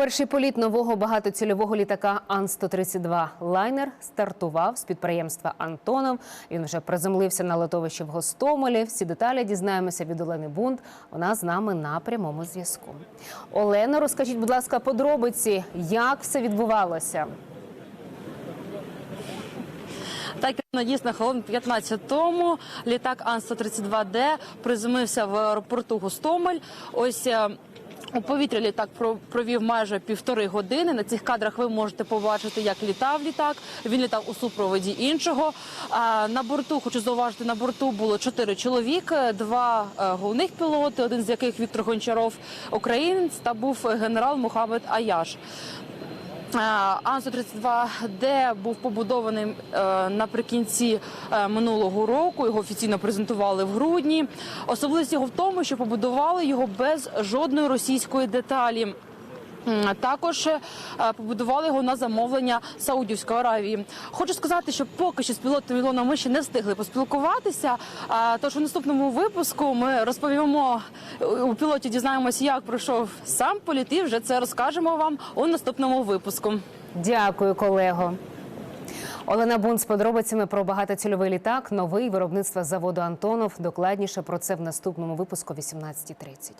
Перший політ нового багатоцільового літака Ан-132 лайнер стартував з підприємства Антонов. Він вже приземлився на литовищі в Гостомелі. Всі деталі дізнаємося від Олени Бунт. Вона з нами на прямому зв'язку. Олена, розкажіть, будь ласка, подробиці, як все відбувалося. Так, дійсно, хвилин 15 тому літак Ан-132Д приземлився в аеропорту Гостомель. Ось е, у повітрі літак про- провів майже півтори години. На цих кадрах ви можете побачити, як літав літак. Він літав у супроводі іншого. На борту, хочу зауважити, на борту було чотири чоловіки, два е, головних пілоти, один з яких Віктор Гончаров, українець, та був генерал Мухаммед Аяш. Ан-132Д був побудований е, наприкінці е, минулого року. Його офіційно презентували в грудні. Особливість його в тому, що побудували його без жодної російської деталі. Також е, побудували його на замовлення Саудівської Аравії. Хочу сказати, що поки що з пілотом Ілоном ми ще не встигли поспілкуватися. Тож у наступному випуску ми розповімо у пілоті, дізнаємося, як пройшов сам політ, і вже це розкажемо вам у наступному випуску. Дякую, колего. Олена Бун з подробицями про багатоцільовий літак, новий виробництва заводу Антонов. Докладніше про це в наступному випуску о 18.30.